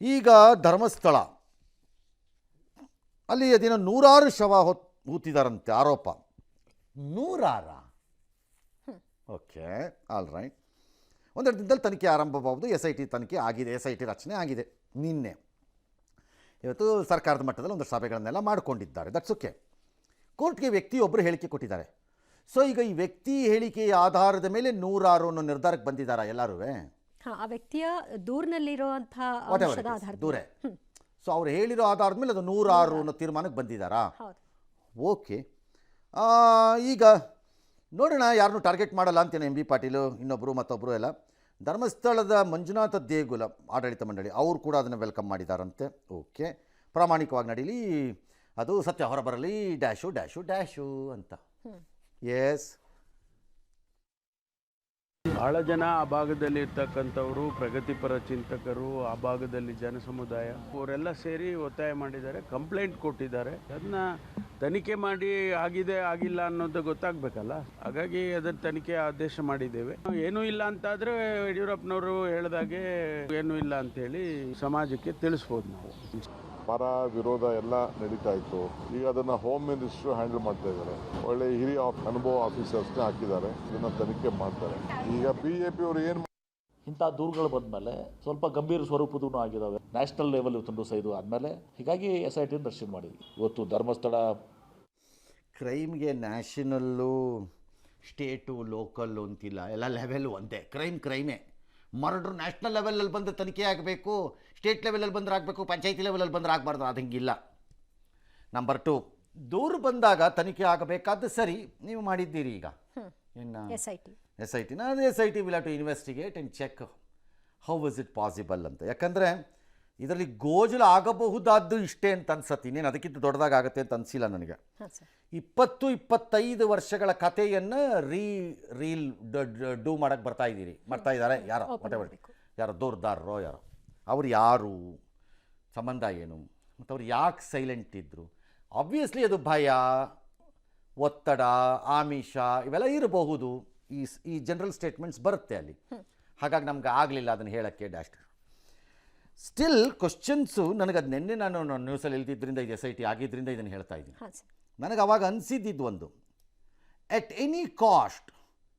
ಈಗ ಧರ್ಮಸ್ಥಳ. ಅಲ್ಲಿ ದಿನ ನೂರಾರು ಶವ ಹೊತ್ ಹೂತಿದಾರಂತೆ ಆರೋಪ. ನೂರಾರ? ಓಕೆ ಆಲ್ ರೈಟ್ ಒಂದೆರಡು ದಿನದಲ್ಲಿ ತನಿಖೆ ಆರಂಭವಾಗುವುದು ಎಸ್ ಐ ಟಿ ತನಿಖೆ ಆಗಿದೆ ಎಸ್ ಐ ಟಿ ರಚನೆ ಆಗಿದೆ ನಿನ್ನೆ. ಇವತ್ತು ಸರ್ಕಾರದ ಮಟ್ಟದಲ್ಲಿ ಒಂದು ಸಭೆಗಳನ್ನೆಲ್ಲ ಮಾಡಿಕೊಂಡಿದ್ದಾರೆ ದಟ್ಸ್ ಓಕೆ ಕೋರ್ಟ್ಗೆ ವ್ಯಕ್ತಿಯೊಬ್ಬರು ಹೇಳಿಕೆ ಕೊಟ್ಟಿದ್ದಾರೆ. ಸೊ ಈಗ ಈ ವ್ಯಕ್ತಿ ಹೇಳಿಕೆಯ ಆಧಾರದ ಮೇಲೆ ನೂರಾರು ಅನ್ನೋ ನಿರ್ಧಾರಕ್ಕೆ ಬಂದಿದ್ದಾರೆ ಎಲ್ಲರೂ ಆ ವ್ಯಕ್ತಿಯ ದೂರಿನಲ್ಲಿರುವಂತಹ ವಾಟ್ ಅಂಶದ ಆಧಾರದ ದೂರೇ. ಸೊ ಅವ್ರು ಹೇಳಿರೋ ಆಧಾರದ ಮೇಲೆ ಅದು ನೂರಾರು ಅನ್ನೋ ತೀರ್ಮಾನಕ್ಕೆ ಬಂದಿದ್ದಾರಾ ಹೌದು. ಓಕೆ. ಈಗ ನೋಡೋಣ ಯಾರನ್ನೂ ಟಾರ್ಗೆಟ್ ಮಾಡಲ್ಲ ಅಂತೇನೆ ಎಂ ಬಿ ಪಾಟೀಲು ಇನ್ನೊಬ್ಬರು ಮತ್ತೊಬ್ಬರು ಎಲ್ಲ. ಧರ್ಮಸ್ಥಳದ ಮಂಜುನಾಥ ದೇಗುಲ ಆಡಳಿತ ಮಂಡಳಿ ಅವರು ಕೂಡ ಅದನ್ನು ವೆಲ್ಕಮ್ ಮಾಡಿದಾರಂತೆ. ಓಕೆ. ಪ್ರಾಮಾಣಿಕವಾಗಿ ನಡೀಲಿ. ಅದು ಸತ್ಯ ಹೊರಬರಲಿ ಡ್ಯಾಶು ಡ್ಯಾಶು ಡ್ಯಾಶು ಅಂತ. ಎಸ್ ಬಹಳ ಜನ ಆ ಭಾಗದಲ್ಲಿ ಇರ್ತಕ್ಕಂಥವರು, ಪ್ರಗತಿಪರ ಚಿಂತಕರು, ಆ ಭಾಗದಲ್ಲಿ ಜನಸಮುದಾಯ, ಅವರೆಲ್ಲ ಸೇರಿ ಒತ್ತಾಯ ಮಾಡಿದ್ದಾರೆ, ಕಂಪ್ಲೇಂಟ್ ಕೊಟ್ಟಿದ್ದಾರೆ. ಅದನ್ನ ತನಿಖೆ ಮಾಡಿ ಆಗಿದೆ, ಆಗಿಲ್ಲ ಅನ್ನೋದು ಗೊತ್ತಾಗ್ಬೇಕಲ್ಲ? ಹಾಗಾಗಿ ಅದರ ತನಿಖೆ ಆದೇಶ ಮಾಡಿದ್ದೇವೆ. ಏನೂ ಇಲ್ಲ ಅಂತಾದರೆ ಯಡಿಯೂರಪ್ಪನವರು ಹೇಳಿದಾಗೆ ಏನೂ ಇಲ್ಲ ಅಂತ ಹೇಳಿ ಸಮಾಜಕ್ಕೆ ತಿಳಿಸ್ಬೋದು ನಾವು. ಪರ ವಿರೋಧ ಎಲ್ಲ ನಡೀತಾ ಇತ್ತು. ಈಗ ಅದನ್ನ ಹೋಮ್ ಮಿನಿಸ್ಟರ್ ಹ್ಯಾಂಡಲ್ ಮಾಡ್ತಾ ಇದ್ದಾರೆ. ಒಳ್ಳೆ ಹಿರಿಯ ಆಫ್- ಅನುಭವ ಆಫೀಸರ್ಸ್ನೇ ಹಾಕಿದ್ದಾರೆ. ಇದನ್ನ ತನಿಖೆ ಮಾಡ್ತಾರೆ. ಈಗ ಬಿಜೆಪಿ ಅವರು ಏನ್ ಇಂಥ ದೂರುಗಳು ಬಂದಮೇಲೆ ಸ್ವಲ್ಪ ಗಂಭೀರ ಸ್ವರೂಪದೂ ಆಗಿದ್ದಾವೆ ನ್ಯಾಷನಲ್ ಲೆವೆಲ್ ಇವತ್ತು ಸೈದು ಆದಮೇಲೆ ಹೀಗಾಗಿ ಎಸ್ ಐ ಟಿನ ರಕ್ಷಣೆ ಮಾಡಿದ್ವಿ. ಇವತ್ತು ಧರ್ಮಸ್ಥಳ ಕ್ರೈಮ್ಗೆ ನ್ಯಾಷನಲ್ಲು ಸ್ಟೇಟು ಲೋಕಲ್ಲು ಅಂತಿಲ್ಲ. ಎಲ್ಲ ಲೆವೆಲ್ ಒಂದೇ. ಕ್ರೈಮ್ ಕ್ರೈಮೇ ಮರ್ಡ್ರ್ ನ್ಯಾಷನಲ್ ಲೆವೆಲಲ್ಲಿ ಬಂದು ತನಿಖೆ ಆಗಬೇಕು ಸ್ಟೇಟ್ ಲೆವೆಲಲ್ಲಿ ಬಂದ್ರೆ ಆಗಬೇಕು ಪಂಚಾಯತಿ ಲೆವೆಲಲ್ಲಿ ಬಂದ್ರೆ ಆಗಬಾರ್ದು ಅದು ಹಿಂಗಿಲ್ಲ ನಂಬರ್ ಟು ದೂರು ಬಂದಾಗ ತನಿಖೆ ಆಗಬೇಕಾದ್ದು ಸರಿ ನೀವು ಮಾಡಿದ್ದೀರಿ ಈಗ. ಇನ್ನು S I T S I T ಅದು S I T will to investigate and check how is it possible ಅಂತ. ಯಾಕಂದರೆ ಇದರಲ್ಲಿ ಗೋಜಲು ಆಗಬಹುದಾದ್ದು ಇಷ್ಟೇ ಅಂತ ಅನ್ಸತ್ತೆ. ಇನ್ನೇನು ಅದಕ್ಕಿಂತ ದೊಡ್ಡದಾಗತ್ತೆ ಅಂತ ಅನಿಸಿಲ್ಲ ನನಗೆ. ಇಪ್ಪತ್ತು ಇಪ್ಪತ್ತೈದು ವರ್ಷಗಳ ಕಥೆಯನ್ನು ರೀ ರೀಲ್ ಡೂ ಮಾಡಕ್ಕೆ ಬರ್ತಾ ಇದ್ದೀರಿ. ಮಾಡ್ತಾ ಇದ್ದಾರೆ ಯಾರೋ. ಮಾಡ್ಬೇಕು. ಯಾರೋ? ದೂರದಾರರೋ ಯಾರೋ? ಅವ್ರು ಯಾರು? ಸಂಬಂಧ ಏನು? ಮತ್ತು ಅವ್ರು ಯಾಕೆ ಸೈಲೆಂಟ್ ಇದ್ದರು ಆಬ್ವಿಯಸ್ಲಿ ಅದು ಭಯ ಒತ್ತಡ ಆಮಿಷ ಇವೆಲ್ಲ ಇರಬಹುದು. ಈ ಈ ಜನರಲ್ ಸ್ಟೇಟ್ಮೆಂಟ್ಸ್ ಬರುತ್ತೆ ಅಲ್ಲಿ. ಹಾಗಾಗಿ ನಮ್ಗೆ ಆಗಲಿಲ್ಲ ಅದನ್ನು ಹೇಳೋಕ್ಕೆ ಡ್ಯಾಶ್ ಸ್ಟಿಲ್ ಕ್ವಶನ್ಸು ನನಗೆ ಅದು ನಿನ್ನೆ ನಾನು ನ್ಯೂಸಲ್ಲಿ ಇಲ್ದಿದ್ದರಿಂದ ಇದು ಎಸ್ ಐ ಟಿ ಆಗಿದ್ದರಿಂದ ಇದನ್ನು ಹೇಳ್ತಾ ಇದ್ದೀನಿ. ಹಾಂ ಸರ್. ನನಗೆ ಅವಾಗ ಅನಿಸಿದ್ದು ಒಂದು. ಎಟ್ ಎನಿ ಕಾಸ್ಟ್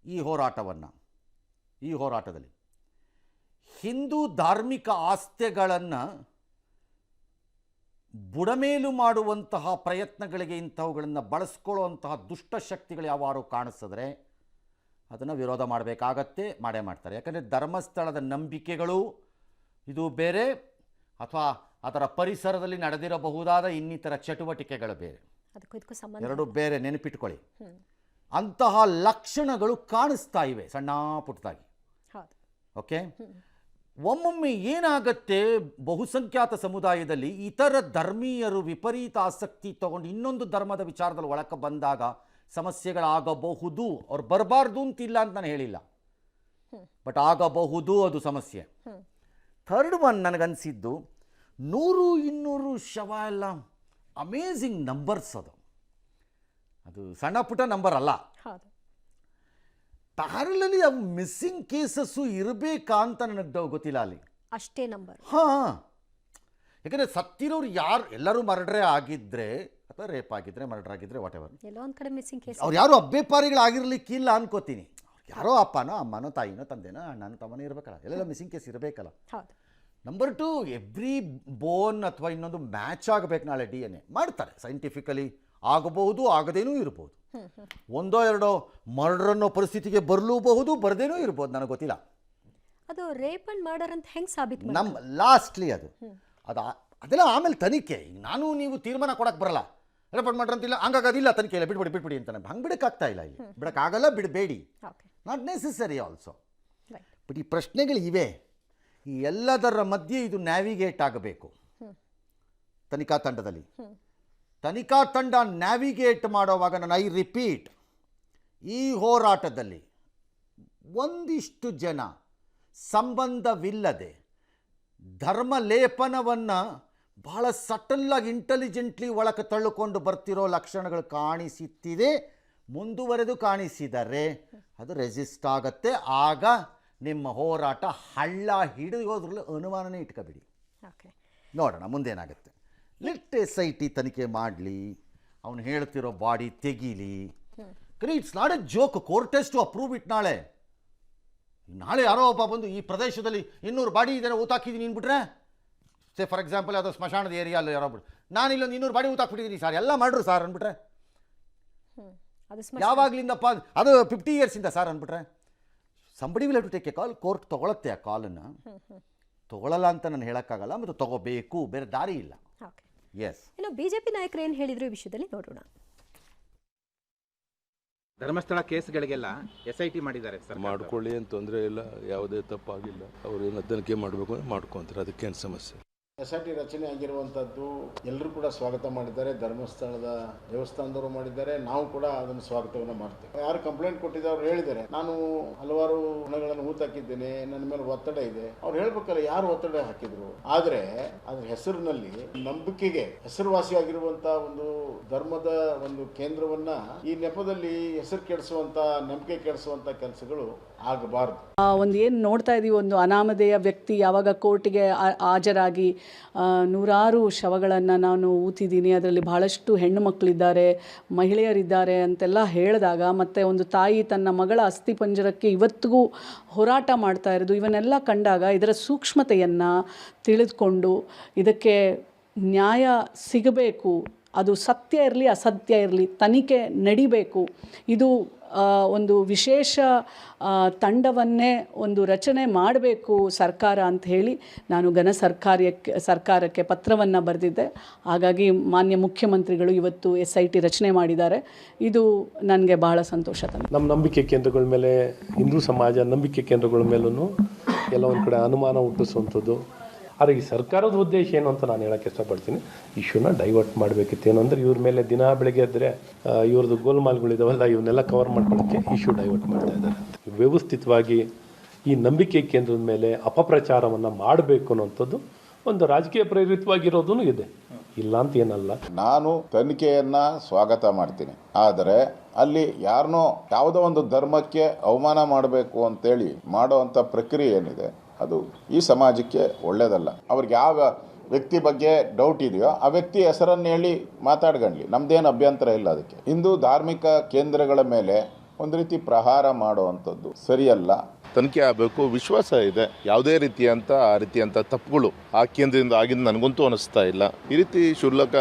ಈ ಹೋರಾಟವನ್ನು ಈ ಹೋರಾಟದಲ್ಲಿ ಹಿಂದೂ ಧಾರ್ಮಿಕ ಆಸ್ತಿಗಳನ್ನು ಬುಡಮೇಲು ಮಾಡುವಂತಹ ಪ್ರಯತ್ನಗಳಿಗೆ ಇಂಥವುಗಳನ್ನು ಬಳಸ್ಕೊಳ್ಳುವಂತಹ ದುಷ್ಟಶಕ್ತಿಗಳು ಯಾವಾರು ಕಾಣಿಸಿದ್ರೆ ಅದನ್ನು ವಿರೋಧ ಮಾಡಬೇಕಾಗತ್ತೆ ಮಾಡೇ ಮಾಡ್ತಾರೆ. ಯಾಕಂದರೆ ಧರ್ಮಸ್ಥಳದ ನಂಬಿಕೆಗಳು ಇದು ಬೇರೆ ಅಥವಾ ಅದರ ಪರಿಸರದಲ್ಲಿ ನಡೆದಿರಬಹುದಾದ ಇನ್ನಿತರ ಚಟುವಟಿಕೆಗಳು ಬೇರೆ. ಎರಡು ಬೇರೆ ನೆನಪಿಟ್ಕೊಳ್ಳಿ. ಅಂತಹ ಲಕ್ಷಣಗಳು ಕಾಣಿಸ್ತಾ ಇವೆ ಸಣ್ಣ ಪುಟ್ಟದಾಗಿ ಓಕೆ? ಒಮ್ಮೊಮ್ಮೆ ಏನಾಗತ್ತೆ ಬಹುಸಂಖ್ಯಾತ ಸಮುದಾಯದಲ್ಲಿ ಇತರ ಧರ್ಮೀಯರು ವಿಪರೀತ ಆಸಕ್ತಿ ತಗೊಂಡು ಇನ್ನೊಂದು ಧರ್ಮದ ವಿಚಾರದಲ್ಲಿ ಒಳಕ್ಕೆ ಬಂದಾಗ ಸಮಸ್ಯೆಗಳಾಗಬಹುದು. ಅವ್ರು ಬರಬಾರ್ದು ಅಂತಿಲ್ಲ ಅಂತ ನಾನು ಹೇಳಿಲ್ಲ. ಬಟ್ ಆಗಬಹುದು ಅದು ಸಮಸ್ಯೆ. ಥರ್ಡ್ ಒನ್ ನನಗನ್ಸಿದ್ದು ನೂರು ಇನ್ನೂರು ಶವ ಎಲ್ಲ ಅಮೇಝಿಂಗ್ ನಂಬರ್ಸ್ ಅದು. ಅದು ಸಣ್ಣ ಪುಟ್ಟ ನಂಬರ್ ಅಲ್ಲ. ಪ್ಯಾರಲಲ್ಲಿ ಅವು ಮಿಸ್ಸಿಂಗ್ ಕೇಸಸ್ಸು ಇರಬೇಕಾ ಅಂತ ನನಗೆ ಗೊತ್ತಿಲ್ಲ ಅಲ್ಲಿ. ಅಷ್ಟೇ ನಂಬರ್. ಹಾಂ ಯಾಕಂದರೆ ಸತ್ತಿರೋರು ಯಾರು ಎಲ್ಲರೂ ಮರ್ಡ್ರೇ ಆಗಿದ್ದರೆ ಅಥವಾ ರೇಪ್ ಆಗಿದ್ರೆ ಮರ್ಡರ್ ಆಗಿದ್ರೆ ವಾಟ್ ಎವರ್ ಕಡೆ ಮಿಸ್ಸಿಂಗ್ ಕೇಸ್ ಅವ್ರು ಯಾರು ಅಬ್ಬೇಪಾರಿಗಳಾಗಿರ್ಲಿಕ್ಕಿಲ್ಲ ಅನ್ಕೋತೀನಿ. ಯಾರೋ ಅಪ್ಪನೋ ಅಮ್ಮನೋ ತಾಯಿನೋ ತಂದೆನೋ ಅಣ್ಣನೋ ತಮ್ಮನೋ ಇರಬೇಕಲ್ಲ. ಎಲ್ಲೆಲ್ಲ ಮಿಸ್ಸಿಂಗ್ ಕೇಸ್ ಇರಬೇಕಲ್ಲ. ಹೌದು. ನಂಬರ್ ಟು ಎವ್ರಿ ಬೋನ್ ಅಥವಾ ಇನ್ನೊಂದು ಮ್ಯಾಚ್ ಆಗಬೇಕು ನಾಳೆ ಡಿ ಎನ್ ಎ ಮಾಡ್ತಾರೆ. ಸೈಂಟಿಫಿಕಲಿ ಆಗಬಹುದು ಆಗದೇನೂ ಇರ್ಬೋದು. ಒಂದೋ ಎರಡೋ ಮರ್ಡರ್ ಅನ್ನೋ ಪರಿಸ್ಥಿತಿಗೆ ಬರಲೂಬಹುದು ಬರದೇನೂ ಇರ್ಬೋದು. ನನಗೆ ಗೊತ್ತಿಲ್ಲ. ಅದು ರೇಪ್ ಅಂಡ್ ಮರ್ಡರ್ ಅಂತ ಹೆಂಗೆ ಸಾಬೀತು ನಮ್ಮ ಲಾಸ್ಟ್ಲಿ ಅದು. ಅದು ಅದೆಲ್ಲ ಆಮೇಲೆ ತನಿಖೆ. ಈಗ ನಾನು ನೀವು ತೀರ್ಮಾನ ಕೊಡಕ್ಕೆ ಬರಲ್ಲ. ರೇಪ್ ಅಂಡ್ ಮರ್ಡರ್ ಅಂತಿಲ್ಲ ಹಂಗಾಗೋದಿಲ್ಲ ತನಿಖೆ ಇಲ್ಲ. ಬಿಟ್ಬಿಡಿ ಬಿಟ್ಬಿಡಿ ಅಂತ ಹಂಗೆ ಬಿಡೋಕ್ಕಾಗ್ತಾ ಇಲ್ಲ ಇಲ್ಲಿ. ಬಿಡೋಕ್ಕಾಗಲ್ಲ ಬಿಡಬೇಡಿ. ನಾಟ್ ನೆಸೆಸರಿ ಆಲ್ಸೋ ಬಟ್ ಈ ಪ್ರಶ್ನೆಗಳು ಇವೆ. ಈ ಎಲ್ಲದರ ಮಧ್ಯೆ ಇದು ನ್ಯಾವಿಗೇಟ್ ಆಗಬೇಕು. ತನಿಖಾ ತಂಡದಲ್ಲಿ. ತನಿಖಾ ತಂಡ ನ್ಯಾವಿಗೇಟ್ ಮಾಡುವಾಗ ನಾನು ಐ ರಿಪೀಟ್ ಈ ಹೋರಾಟದಲ್ಲಿ ಒಂದಿಷ್ಟು ಜನ ಸಂಬಂಧವಿಲ್ಲದೆ ಧರ್ಮ ಲೇಪನವನ್ನು ಬಹಳ ಸಟಲ್ಲಾಗಿ ಇಂಟೆಲಿಜೆಂಟ್ಲಿ ಒಳಕ್ಕೆ ತಳ್ಳಿಕೊಂಡು ಬರ್ತಿರೋ ಲಕ್ಷಣಗಳು ಕಾಣಿಸುತ್ತಿದೆ. ಮುಂದುವರೆದು ಕಾಣಿಸಿದರೆ ಅದು ರೆಸಿಸ್ಟ್ ಆಗತ್ತೆ. ಆಗ ನಿಮ್ಮ ಹೋರಾಟ ಹಳ್ಳ ಹಿಡಿಯೋದ್ರಲ್ಲಿ ಅನುಮಾನನೇ ಇಟ್ಕೋಬೇಡಿ. ಓಕೆ ನೋಡೋಣ ಮುಂದೇನಾಗುತ್ತೆ. ಲಿಟ್ ಎಸ್ ಐ ಟಿ ತನಿಖೆ ಮಾಡಲಿ ಅವನು ಹೇಳ್ತಿರೋ ಬಾಡಿ ತೆಗೀಲಿ. ಕರಿ it's not a joke court test to approve it ನಾಳೆ. ನಾಳೆ ಯಾರೋ ಒಬ್ಬ ಬಂದು ಈ ಪ್ರದೇಶದಲ್ಲಿ ಇನ್ನೂರು ಬಾಡಿ ಇದೆ ಊತಾಕಿದ್ದೀನಿ ಅಂದ್ಬಿಟ್ರೆ? ಸೇ ಫಾರ್ ಎಕ್ಸಾಂಪಲ್ ಅದು ಸ್ಮಶಾನದ ಏರಿಯಲ್ಲಿ ಯಾರೋ ಬಿಟ್ಟು ನಾನು ಇಲ್ಲೊಂದು ಇನ್ನೂರು ಬಾಡಿ ಊತಾಕ್ಬಿಟ್ಟಿದ್ದೀನಿ ಸರ್ ಎಲ್ಲ ಮಾಡ್ರು ಸರ್ ಅಂದ್ಬಿಟ್ರೆ? ಯಾವಾಗ್ಲಿಂದಪ್ಪ ಅದು ಸ್ಮ ಯಾವಾಗಲಿಂದಪ್ಪ ಅದು ಫಿಫ್ಟಿ ಇಯರ್ಸಿಂದ ಸರ್ ಅಂದ್ಬಿಟ್ರೆ? Somebody will to take a call court ತೊಗೊಳತ್ತೆ ಆ ಕಾಲನ್ನು ತಗೊಳ್ಳಲ್ಲ ಅಂತ ನಾನು ಹೇಳೋಕ್ಕಾಗಲ್ಲ ಮತ್ತು ತಗೋಬೇಕು ಬೇರೆ ದಾರಿ ಇಲ್ಲ. ಓಕೆ ಎಸ್ ಇನ್ನು ಬಿಜೆಪಿ ನಾಯಕರು ಏನು ಹೇಳಿದ್ರು ಈ ವಿಷಯದಲ್ಲಿ ನೋಡೋಣ. ಧರ್ಮಸ್ಥಳ ಕೇಸ್ಗಳಿಗೆಲ್ಲ ಎಸ್ ಐ ಟಿ ಮಾಡಿದ್ದಾರೆ ಸರ್ ಮಾಡ್ಕೊಳ್ಳಿ ಏನು ತೊಂದರೆ ಇಲ್ಲ ಯಾವುದೇ ತಪ್ಪಾಗಿಲ್ಲ. ಅವ್ರು ಏನು ತನಿಖೆ ಮಾಡಬೇಕು ಅಂದ್ರೆ ಮಾಡ್ಕೊಂತಾರೆ ಅದಕ್ಕೇನು ಸಮಸ್ಯೆ ಎಸ್ ಆರ್ ಟಿ ರಚನೆ ಆಗಿರುವಂಥದ್ದು ಎಲ್ಲರೂ ಕೂಡ ಸ್ವಾಗತ ಮಾಡಿದ್ದಾರೆ. ಧರ್ಮಸ್ಥಳದ ದೇವಸ್ಥಾನದವರು ಮಾಡಿದ್ದಾರೆ. ನಾವು ಕೂಡ ಅದನ್ನು ಸ್ವಾಗತವನ್ನು ಮಾಡ್ತೇವೆ. ಯಾರು ಕಂಪ್ಲೇಂಟ್ ಕೊಟ್ಟಿದ್ದಾರೆ ಅವ್ರು ಹೇಳಿದ್ದಾರೆ. ನಾನು ಹಲವಾರು ಹಣಗಳನ್ನು ಹೂತಾಕಿದ್ದೇನೆ ನನ್ನ ಮೇಲೆ ಒತ್ತಡ ಇದೆ. ಅವ್ರು ಹೇಳ್ಬೇಕಲ್ಲ ಯಾರು ಒತ್ತಡ ಹಾಕಿದ್ರು. ಆದರೆ ಅದ್ರ ಹೆಸರಿನಲ್ಲಿ ನಂಬಿಕೆಗೆ ಹೆಸರುವಾಸಿಯಾಗಿರುವಂಥ ಒಂದು ಧರ್ಮದ ಒಂದು ಕೇಂದ್ರವನ್ನ ಈ ನೆಪದಲ್ಲಿ ಹೆಸರು ಕೆಡಿಸುವಂತ ನಂಬಿಕೆ ಕೆಡಿಸುವಂತ ಕೆಲಸಗಳು ಆಗಬಾರದು. ಒಂದು ಏನು ನೋಡ್ತಾ ಇದ್ದೀವಿ ಒಂದು ಅನಾಮಧೇಯ ವ್ಯಕ್ತಿ ಯಾವಾಗ ಕೋರ್ಟಿಗೆ ಹಾಜರಾಗಿ ನೂರಾರು ಶವಗಳನ್ನು ನಾನು ಊತಿದ್ದೀನಿ, ಅದರಲ್ಲಿ ಬಹಳಷ್ಟು ಹೆಣ್ಣು ಮಕ್ಕಳಿದ್ದಾರೆ ಮಹಿಳೆಯರಿದ್ದಾರೆ ಅಂತೆಲ್ಲ ಹೇಳಿದಾಗ, ಮತ್ತು ಒಂದು ತಾಯಿ ತನ್ನ ಮಗಳ ಅಸ್ಥಿಪಂಜರಕ್ಕೆ ಇವತ್ತಿಗೂ ಹೋರಾಟ ಮಾಡ್ತಾ ಇರೋದು, ಇವನ್ನೆಲ್ಲ ಕಂಡಾಗ ಇದರ ಸೂಕ್ಷ್ಮತೆಯನ್ನು ತಿಳಿದುಕೊಂಡು ಇದಕ್ಕೆ ನ್ಯಾಯ ಸಿಗಬೇಕು ಅದು ಸತ್ಯ ಇರಲಿ, ಅಸತ್ಯ ಇರಲಿ, ತನಿಖೆ ನಡಿಬೇಕು. ಇದು ಒಂದು ವಿಶೇಷ ತಂಡವನ್ನೇ ಒಂದು ರಚನೆ ಮಾಡಬೇಕು ಸರ್ಕಾರ ಅಂತ ಹೇಳಿ ನಾನು ಘನ ಸರ್ಕಾರಕ್ಕೆ ಸರ್ಕಾರಕ್ಕೆ ಪತ್ರವನ್ನು ಬರೆದಿದ್ದೆ. ಹಾಗಾಗಿ ಮಾನ್ಯ ಮುಖ್ಯಮಂತ್ರಿಗಳು ಇವತ್ತು ಎಸ್ ಐ ಟಿ ರಚನೆ ಮಾಡಿದ್ದಾರೆ. ಇದು ನನಗೆ ಬಹಳ ಸಂತೋಷ ತಂದೆ ನಮ್ಮ ನಂಬಿಕೆ ಕೇಂದ್ರಗಳ ಮೇಲೆ, ಹಿಂದೂ ಸಮಾಜ ನಂಬಿಕೆ ಕೇಂದ್ರಗಳ ಮೇಲೂ ಕೆಲವೊಂದು ಕಡೆ ಅನುಮಾನ ಹುಟ್ಟಿಸುವಂಥದ್ದು. ಆದರೆ ಈ ಸರ್ಕಾರದ ಉದ್ದೇಶ ಏನು ಅಂತ ನಾನು ಹೇಳಕ್ಕೆ ಇಷ್ಟಪಡ್ತೀನಿ. ಇಶ್ಯೂನ ಡೈವರ್ಟ್ ಮಾಡಬೇಕಿತ್ತು ಏನು ಅಂದರೆ ಇವ್ರ ಮೇಲೆ ದಿನ ಬೆಳಗ್ಗೆ ಎದ್ದರೆ ಇವ್ರದ್ದು ಗೋಲ್ಮಾಲ್ಗಳಿದಾವಲ್ಲ ಇವನ್ನೆಲ್ಲ ಕವರ್ ಮಾಡ್ಕೊಳ್ಳೋಕ್ಕೆ ಇಶ್ಯೂ ಡೈವರ್ಟ್ ಮಾಡ್ತಾ ಇದ್ದಾರೆ ವ್ಯವಸ್ಥಿತವಾಗಿ ಈ ನಂಬಿಕೆ ಕೇಂದ್ರದ ಮೇಲೆ ಅಪಪ್ರಚಾರವನ್ನು ಮಾಡಬೇಕು ಅನ್ನೋಂಥದ್ದು ಒಂದು ರಾಜಕೀಯ ಪ್ರೇರಿತವಾಗಿರೋದೂ ಇದೆ. ಇಲ್ಲ ಅಂತ ಏನಲ್ಲ. ನಾನು ತನಿಖೆಯನ್ನ ಸ್ವಾಗತ ಮಾಡ್ತೀನಿ. ಆದರೆ ಅಲ್ಲಿ ಯಾರನ್ನೋ ಯಾವುದೋ ಒಂದು ಧರ್ಮಕ್ಕೆ ಅವಮಾನ ಮಾಡಬೇಕು ಅಂತೇಳಿ ಮಾಡುವಂಥ ಪ್ರಕ್ರಿಯೆ ಏನಿದೆ ಅದು. ಈ ಸಮಾಜಕ್ಕೆ ಒಳ್ಳೆಯದಲ್ಲ ಅವ್ರಿಗೆ ಯಾವ ವ್ಯಕ್ತಿ ಬಗ್ಗೆ ಡೌಟ್ ಇದೆಯೋ ಆ ವ್ಯಕ್ತಿ ಹೆಸರನ್ನು ಹೇಳಿ ಮಾತಾಡ್ಗಣ್ಲಿ. ನಮ್ದೇನು ಅಭ್ಯಂತರ ಇಲ್ಲ ಅದಕ್ಕೆ. ಇಂದು ಧಾರ್ಮಿಕ ಕೇಂದ್ರಗಳ ಮೇಲೆ ಒಂದು ರೀತಿ ಪ್ರಹಾರ ಮಾಡುವಂಥದ್ದು ಸರಿಯಲ್ಲ. ತನಿಖೆ ಆಗಬೇಕು, ವಿಶ್ವಾಸ ಇದೆ, ಯಾವುದೇ ರೀತಿಯಂಥ ಆ ರೀತಿಯಂಥ ತಪ್ಪುಗಳು ಆ ಕೇಂದ್ರದಿಂದ ಆಗಿದ್ದು ನನಗಂತೂ ಅನಿಸ್ತಾ ಇಲ್ಲ. ಈ ರೀತಿ ಶುಲ್ಕ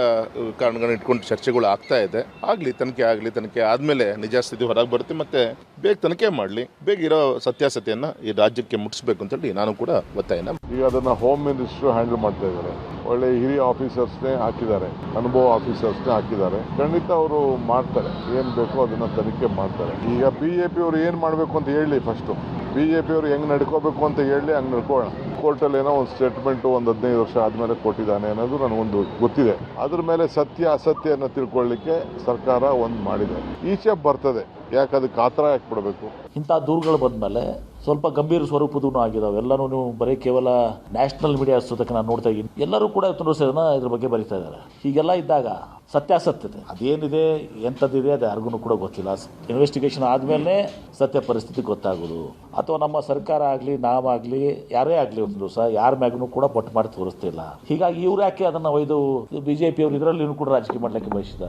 ಕಾರಣಗಳನ್ನ ಇಟ್ಕೊಂಡು ಚರ್ಚೆಗಳು ಆಗ್ತಾ ಇದೆ. ಆಗಲಿ, ತನಿಖೆ ಆಗಲಿ, ತನಿಖೆ ಆದಮೇಲೆ ನಿಜ ಸ್ಥಿತಿ ಹೊರಗೆ ಬರುತ್ತೆ. ಮತ್ತೆ ಬೇಗ ತನಿಖೆ ಮಾಡಲಿ, ಬೇಗ ಇರೋ ಸತ್ಯಾಸತ್ಯನ್ನು ಈ ರಾಜ್ಯಕ್ಕೆ ಮುಟ್ಟಿಸ್ಬೇಕು ಅಂತೇಳಿ ನಾನು ಕೂಡ ಒತ್ತಾಯನ ಈಗ ಅದನ್ನು ಹೋಮ್ ಮಿನಿಸ್ಟರ್ ಹ್ಯಾಂಡಲ್ ಮಾಡ್ತಾ ಇದ್ದಾರೆ. ಒಳ್ಳೆ ಹಿರಿಯ ಆಫೀಸರ್ಸ್ನೇ ಹಾಕಿದ್ದಾರೆ, ಅನುಭವ ಆಫೀಸರ್ಸ್ನೇ ಹಾಕಿದ್ದಾರೆ. ಖಂಡಿತ ಅವರು ಮಾಡ್ತಾರೆ, ಏನು ಬೇಕೋ ಅದನ್ನು ತನಿಖೆ ಮಾಡ್ತಾರೆ. ಈಗ ಬಿ ಜೆ ಪಿ ಅವರು ಏನು ಮಾಡಬೇಕು ಅಂತ ಹೇಳಿ ಫಸ್ಟ್ ಬಿಜೆಪಿ ಅವರು ಹೆಂಗ್ ನಡ್ಕೋಬೇಕು ಅಂತ ಹೇಳಿ ಹಂಗ್ ನಡ್ಕೊಳ್ಳೋಣ ಕೋರ್ಟಲ್ಲಿ ಏನೋ ಒಂದು ಸ್ಟೇಟ್ಮೆಂಟ್ ಒಂದು ಹದಿನೈದು ವರ್ಷ ಆದ್ಮೇಲೆ ಕೊಟ್ಟಿದ್ದಾನೆ ಅನ್ನೋದು ನನಗೊಂದು ಗೊತ್ತಿದೆ. ಅದ್ರ ಮೇಲೆ ಸತ್ಯ ಅಸತ್ಯನ ತಿಳ್ಕೊಳ್ಳಿಕ್ಕೆ ಸರ್ಕಾರ ಒಂದು ಮಾಡಿದೆ. ಈಚೆ ಬರ್ತದೆ. ಯಾಕೆ ಅದಕ್ಕೆ ಆತರ ಯಾಕೆ ಬಿಡಬೇಕು ಇಂಥ ದೂರುಗಳು ಬಂದಮೇಲೆ ಸ್ವಲ್ಪ ಗಂಭೀರ ಸ್ವರೂಪದೂ ಆಗಿದಾವೆ. ಎಲ್ಲನೂ ನೀವು ಬರೀ ಕೇವಲ ನ್ಯಾಷನಲ್ ಮೀಡಿಯಾ ನಾನು ನೋಡ್ತಾ ಇದ್ದೀನಿ. ಎಲ್ಲರೂ ಕೂಡ ತೊಂದರೆ ಇದ್ರ ಬಗ್ಗೆ ಬರೀತಾ ಇದ್ದಾರೆ. ಹೀಗೆಲ್ಲ ಇದ್ದಾಗ ಸತ್ಯಾಸತ್ಯತೆ. ಅದೇನಿದೆ, ಎಂಥದ್ದಿದೆ, ಅದು ಯಾರಿಗೂ ಕೂಡ ಗೊತ್ತಿಲ್ಲ. ಇನ್ವೆಸ್ಟಿಗೇಷನ್ ಆದಮೇಲೆ ಸತ್ಯ ಪರಿಸ್ಥಿತಿ ಗೊತ್ತಾಗೋದು. ಅಥವಾ ನಮ್ಮ ಸರ್ಕಾರ ಆಗಲಿ, ನಾವಾಗಲಿ, ಯಾರೇ ಆಗಲಿ ಒಂದು ದಿವಸ ಯಾರ ಮ್ಯಾಗೂ ಕೂಡ ಪಟ್ಟು ಮಾಡಿ ತೋರಿಸ್ತಿಲ್ಲ. ಹೀಗಾಗಿ ಇವ್ರು ಯಾಕೆ ಅದನ್ನು ಒಯ್ದು ಬಿ ಜೆ ಪಿಯವರು ಇದರಲ್ಲಿ ಕೂಡ ರಾಜಕೀಯ ಮಾಡಲಿಕ್ಕೆ ಬಯಸಿದ್ದಾರೆ.